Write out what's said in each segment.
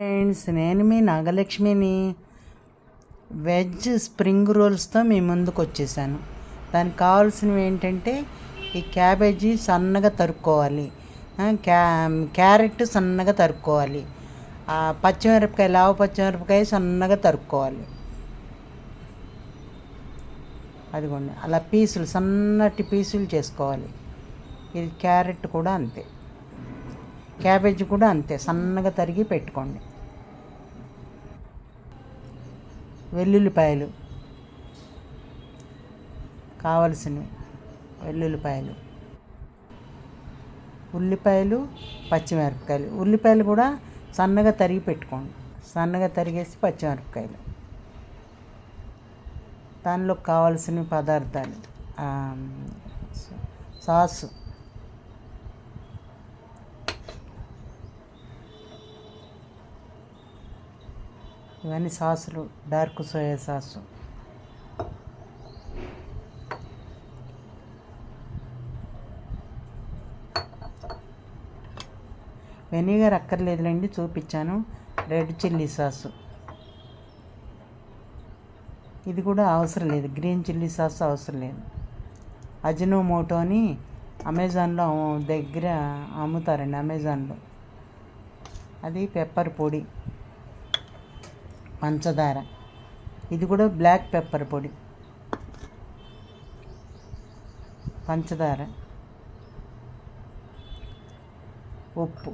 Friends నేను మీ నాగలక్ష్మిని veg spring రోల్స్తో మీ ముందుకు వచ్చేసాను. దానికి కావాల్సినవి ఏంటంటే ఈ క్యాబేజీ సన్నగా తరుక్కోవాలి. క్యా క్యారెట్ సన్నగా తరుక్కోవాలి. పచ్చిమిరపకాయ లావ పచ్చిమిరపకాయ సన్నగా తరుక్కోవాలి. అదిగోండి అలా పీసులు సన్నటి పీసులు చేసుకోవాలి. ఇది క్యారెట్ కూడా అంతే. క్యాబేజీ కూడా అంతే సన్నగా తరిగి పెట్టుకోండి. వెల్లుల్లిపాయలు కావలసినవి వెల్లుల్లిపాయలు ఉల్లిపాయలు పచ్చిమిరపకాయలు. ఉల్లిపాయలు కూడా సన్నగా తరిగి పెట్టుకోండి. సన్నగా తరిగేసి పచ్చిమిరపకాయలు. దానిలో కావలసిన పదార్థాలు సాసు. ఇవన్నీ సాసులు డార్క్ సోయా సాసు. వెనిగర్ అక్కర్లేదులేండి చూపించాను రెడ్ చిల్లీ సాసు. ఇది కూడా అవసరం లేదు గ్రీన్ చిల్లీ సాస్ అవసరం లేదు. అజినోమోటో అని అమెజాన్లో దగ్గర అమ్ముతారండి అమెజాన్లో. అది పెప్పర్ పొడి. పంచదార. ఇది కూడా బ్లాక్ పెప్పర్ పొడి. పంచదార. ఉప్పు.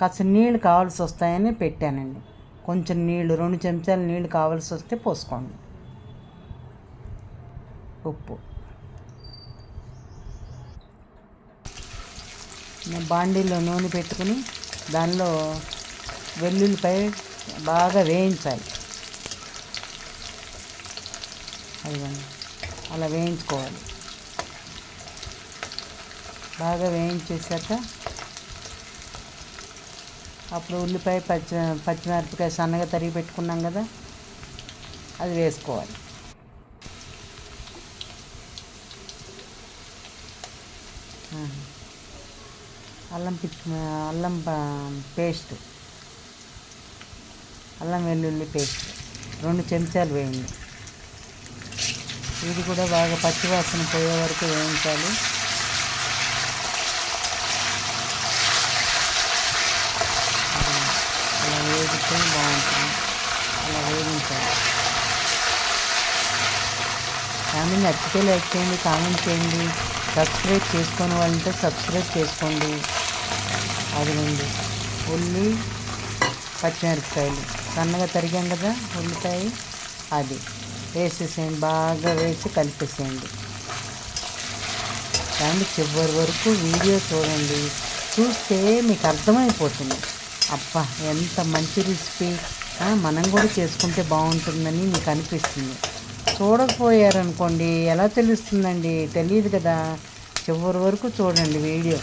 కాస్త నీళ్ళు కావాల్సి వస్తాయని పెట్టానండి. కొంచెం నీళ్ళు రెండు చెంచాలు నీళ్ళు కావాల్సి వస్తే పోసుకోండి. ఉప్పు. బాండీలో నూనె పెట్టుకుని దానిలో వెల్లుల్లిపాయ బాగా వేయించాలి. అదిగోండి. అలా వేయించుకోవాలి. బాగా వేయించేసాక అప్పుడు ఉల్లిపాయ పచ్చి పచ్చిమిరపకాయ సన్నగా తరిగి పెట్టుకున్నాం కదా అది వేసుకోవాలి. అల్లం పిచ్చి అల్లం పేస్ట్. అల్లం వెల్లుల్లి పేస్ట్. రెండు చెంచాలు వేయండి. ఇది కూడా బాగా పచ్చివాసన పోయే వరకు వేయించాలి. అలా వేగితే బాగుంటుంది. అలా వేగించాలి. కానీ నచ్చితే లైక్ చేయండి కామెంట్ చేయండి. సబ్స్క్రైబ్ చేసుకొని వాళ్ళంటే సబ్స్క్రైబ్ చేసుకోండి. అది ఉంది ఉల్లి పచ్చిమిరపకాయలు. సన్నగా తరిగాం కదా ఉల్లిపాయ. అది వేసేసేయండి బాగా వేసి కలిపేసేయండి. కానీ చివరి వరకు వీడియో చూడండి. చూస్తే మీకు అర్థమైపోతుంది. అబ్బా ఎంత మంచి రెసిపీ. మనం కూడా చేసుకుంటే బాగుంటుందని మీకు అనిపిస్తుంది. చూడకపోయారనుకోండి ఎలా తెలుస్తుందండి? తెలియదు కదా. చివరి వరకు చూడండి వీడియో.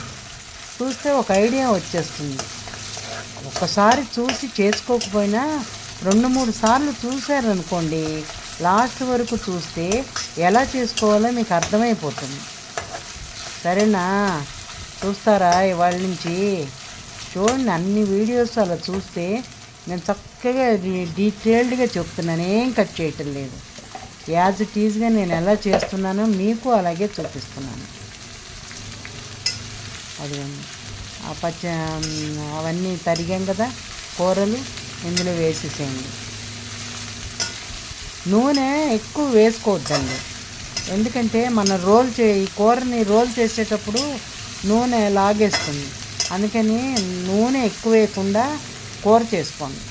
చూస్తే ఒక ఐడియా వచ్చేస్తుంది. ఒక్కసారి చూసి చేసుకోకపోయినా రెండు మూడు సార్లు చూశారనుకోండి లాస్ట్ వరకు చూస్తే ఎలా చేసుకోవాలో మీకు అర్థమైపోతుంది. సరేనా? చూస్తారా ఇవాళ నుంచి? చూడండి అన్ని వీడియోస్ అలా చూస్తే నేను చక్కగా డీటెయిల్డ్గా చెప్తున్నాను ఏం కట్ చేయటం లేదు. యాజ్ ఇట్ ఈజ్గా నేను ఎలా చేస్తున్నానో మీకు అలాగే చూపిస్తున్నాను. అదిగోండి. పచ్చ అవన్నీ తరిగాం కదా కూరలు ఇందులో వేసేసేయండి. నూనె ఎక్కువ వేసుకోవద్దండి. ఎందుకంటే మన రోల్ చే ఈ కూరని రోల్ చేసేటప్పుడు నూనె లాగేస్తుంది. అందుకని నూనె ఎక్కువ వేయకుండా కూర చేసుకోండి.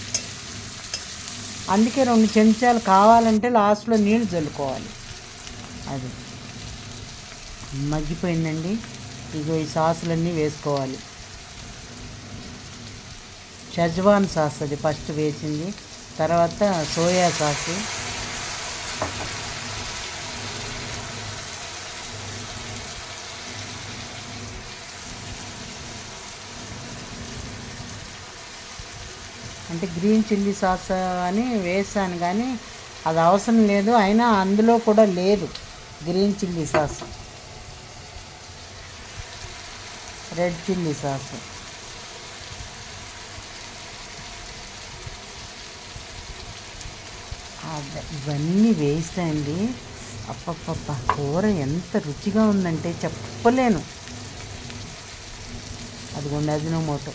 అందుకే రెండు చెంచాలు కావాలంటే లాస్ట్లో నీళ్ళు చల్లుకోవాలి. అది. మగ్గిపోయిందండి. ఇగో ఈ సాసులన్నీ వేసుకోవాలి. షజ్వాన్ సాస్ అది ఫస్ట్ వేసింది. తర్వాత సోయా సాసు. అంటే గ్రీన్ చిల్లీ సాస్ అని వేసాను కానీ అది అవసరం లేదు. అయినా అందులో కూడా లేదు green chilli sauce. Red chilli sauce. ఇవన్నీ వేస్ట్ అండి. అప్పప్ప కూర ఎంత రుచిగా ఉందంటే చెప్పలేను. అదిగోండి అజినోమోటో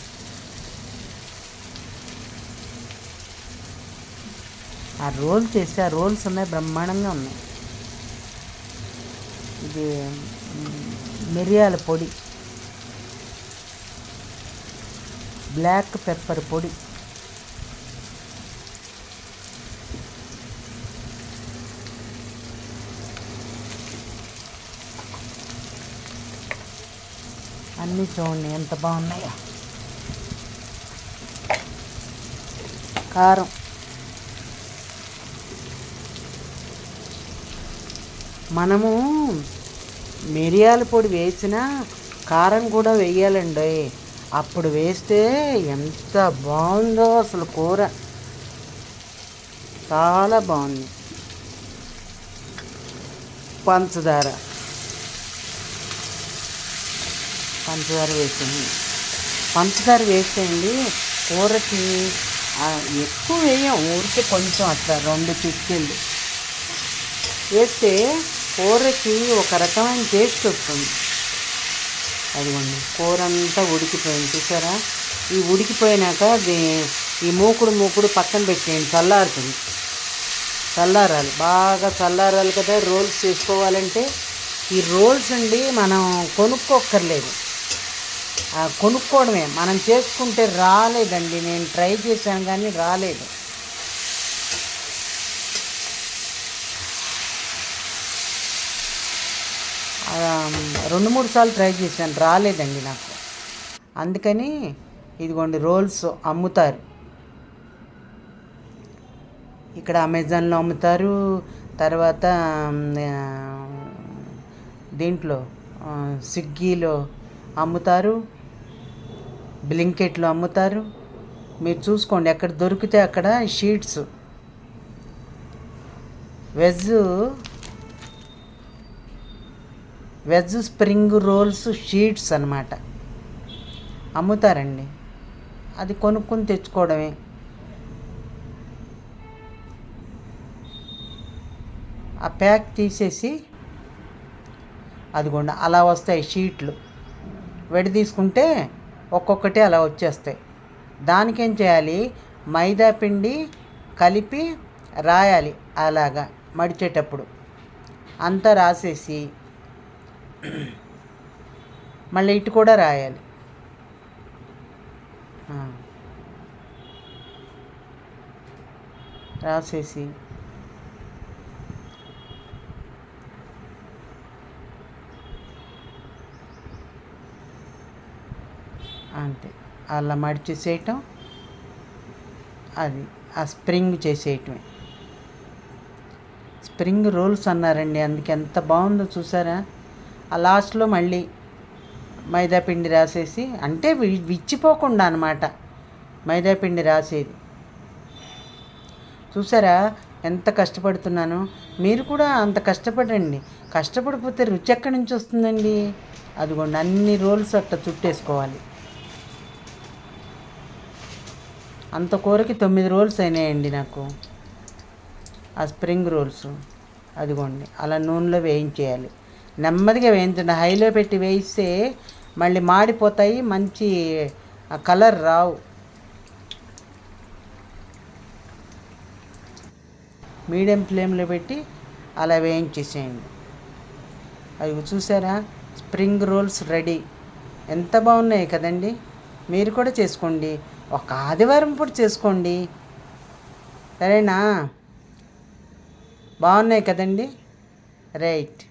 ఆ రోల్ చేస్తే ఆ రోల్స్ ఉన్నాయి బ్రహ్మాండంగా ఉన్నాయి. ఇది మిరియాల పొడి. బ్లాక్ పెప్పర్ పొడి. అన్నీ చూడండి ఎంత బాగున్నాయో. కారం. మనము మిరియాల పొడి వేసినా కారం కూడా వేయాలండి. అప్పుడు వేస్తే ఎంత బాగుందో అసలు కూర. చాలా బాగుంది. పంచదార. పంచదార వేసేయండి. పంచదార వేసేయండి. కూరకి ఎక్కువ వేయం. ఊరికే కొంచెం అట్లా రెండు చిటికెళ్ళు వేస్తే కూరకి ఒక రకమైన టేస్ట్ వస్తుంది. అదిగోండి. కూర అంతా ఉడికిపోయింది. చూసారా? ఈ ఉడికిపోయినాక ఈ మూకుడు మూకుడు పక్కన పెట్టేయండి. చల్లారుతుంది. చల్లారాలి. బాగా చల్లారాలి కదా. రోల్స్ చేసుకోవాలంటే ఈ రోల్స్ అండి మనం కొనుక్కోక్కర్లేదు. కొనుక్కోవడమే. మనం చేసుకుంటే రాలేదండి. నేను ట్రై చేశాను కానీ రాలేదు. రెండు మూడు సార్లు ట్రై చేశాను. రాలేదండి నాకు. అందుకని ఇదిగోండి రోల్స్ అమ్ముతారు. ఇక్కడ అమెజాన్లో అమ్ముతారు. తర్వాత దీంట్లో స్విగ్గీలో అమ్ముతారు? బ్లింకెట్లో అమ్ముతారు? మీరు చూసుకోండి ఎక్కడ దొరికితే అక్కడ sheets. Veg veg spring rolls sheets అన్నమాట. అమ్ముతారండి. అది కొనుక్కొని తెచ్చుకోవడమే. ఆ ప్యాక్ తీసేసి అదిగోండి అలా వస్తాయి షీట్లు. విడదీసుకుంటే ఒక్కొక్కటి అలా వచ్చేస్తాయి. దానికేం చేయాలి? మైదా పిండి కలిపి రాయాలి అలాగా మడిచేటప్పుడు. అంతా రాసేసి మళ్ళీ ఇటు కూడా రాయాలి. రాసేసి అంతే. అలా మడిచేసేయటం అది ఆ స్ప్రింగ్ చేసేయటమే. స్ప్రింగ్ రోల్స్ అన్నారండి అందుకే ఎంత బాగుందో చూసారా? ఆ లాస్ట్లో మళ్ళీ మైదాపిండి రాసేసి అంటే వి- విచ్చిపోకుండా అనమాట మైదాపిండి రాసేది. చూసారా ఎంత కష్టపడుతున్నాను? మీరు కూడా అంత కష్టపడండి. కష్టపడిపోతే రుచి ఎక్కడి నుంచి వస్తుందండి? అదిగోండి అన్ని రోల్స్ అట్లా చుట్టేసుకోవాలి. అంత కూరకి తొమ్మిది రోల్స్ అయినాయండి నాకు. ఆ స్ప్రింగ్ రోల్స్. అదిగోండి అలా నూనెలో వేయించేయాలి. నెమ్మదిగా వేయించండి. హైలో పెట్టి వేయిస్తే మళ్ళీ మాడిపోతాయి మంచి కలర్ రావు. మీడియం ఫ్లేమ్లో పెట్టి అలా వేయించేసేయండి. అవి చూసారా? Spring rolls ready. ఎంత బాగున్నాయి కదండి? మీరు కూడా చేసుకోండి. ఒక ఆదివారం పూట చేసుకోండి. సరేనా? బాగున్నాయి కదండి? రైట్.